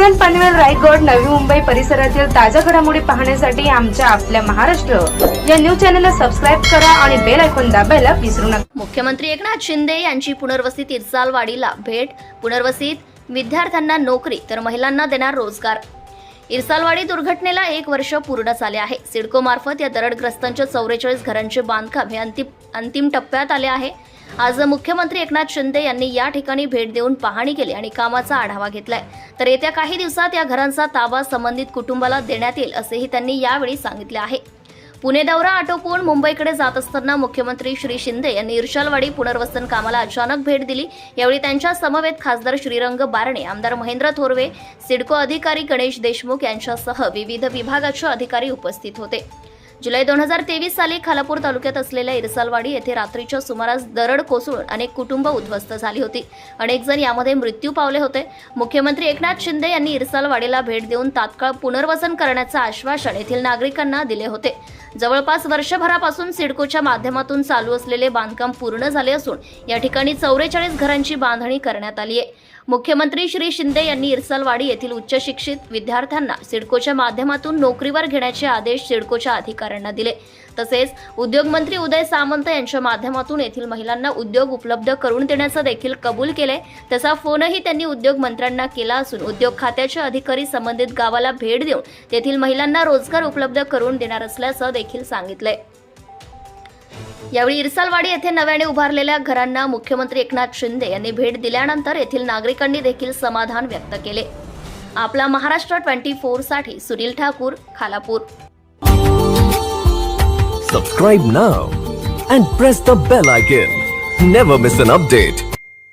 रायगड नवी मुंबई परिसरातील ताज्या घडामोडी पाहण्यासाठी आमच्या आपल्या महाराष्ट्र. या न्यूज चॅनलला सबस्क्राईब करा आणि बेल ऐकून दाबायला विसरू नका. मुख्यमंत्री एकनाथ शिंदे यांची पुनर्वसित इरसालवाडीला भेट. पुनर्वसित विद्यार्थ्यांना नोकरी तर महिलांना देणार रोजगार. इरसालवाडी दुर्घटनेला एक वर्ष पूर्ण झाले आहे. सिडको मार्फत या दरडग्रस्तांच्या चौवेचाळीस घरांचे बांधकाम हे अंतिम अंतिम टप्प्यात आले आहे. आज मुख्यमंत्री एकनाथ शिंदे यांनी या ठिकाणी भेट देऊन पाहणी केली आणि कामाचा आढावा घेतलाय. तर येत्या काही दिवसात या घरांचा ताबा संबंधित कुटुंबाला देण्यात येईल असेही त्यांनी यावेळी सांगितले आहे. पुणे दौरा आटोपून मुंबईकडे जात असताना मुख्यमंत्री श्री शिंदे यांनी इर्शालवाडी पुनर्वसन कामाला अचानक भेट दिली. यावेळी त्यांच्या समवेत खासदार श्रीरंग बारणे आमदार महेंद्र थोरवे सिडको अधिकारी गणेश देशमुख यांच्यासह विविध विभागाचे अधिकारी उपस्थित होते. जुलै दोन हजार तेवीस साली खालापूर तालुक्यात असलेल्या इरसालवाडी येथे रात्रीच्या सुमारास दरड कोसळून अनेक कुटुंब उद्ध्वस्त झाली होती. अनेक जण यामध्ये मृत्यू पावले होते. मुख्यमंत्री एकनाथ शिंदे यांनी इरसालवाडीला भेट देऊन तात्काळ पुनर्वसन करण्याचं आश्वासन येथील नागरिकांना दिले होते. जवळपास वर्षभरापासून सिडकोच्या माध्यमातून चालू असलेले बांधकाम पूर्ण झाले असून या ठिकाणी चौवेचाळीस घरांची बांधणी करण्यात आली आहे. मुख्यमंत्री श्री शिंदे यांनी इरसालवाडी येथील उच्च शिक्षित विद्यार्थ्यांना सिडकोच्या माध्यमातून नोकरीवर घेण्याचे आदेश सिडकोच्या अधिकाऱ्यांना दिले. तसेच उद्योगमंत्री उदय सामंत यांच्या माध्यमातून येथील महिलांना उद्योग उपलब्ध करून देण्याचं देखील कबूल केले तसा फोनही त्यांनी उद्योग मंत्र्यांना केला असून उद्योग खात्याचे अधिकारी संबंधित गावाला भेट देऊन तेथील महिलांना रोजगार उपलब्ध करून देणार असल्याचं देखील सांगितलंय यावेळी इरसालवाडी येथे नव्याने उभारलेल्या घरांना मुख्यमंत्री एकनाथ शिंदे यांनी भेट दिल्यानंतर येथील नागरिकांनी देखील समाधान व्यक्त केले. आपला Maharashtra twenty फोरसाठी Sunil Thakur Khalapur. Subscribe now and press the bell icon never miss an update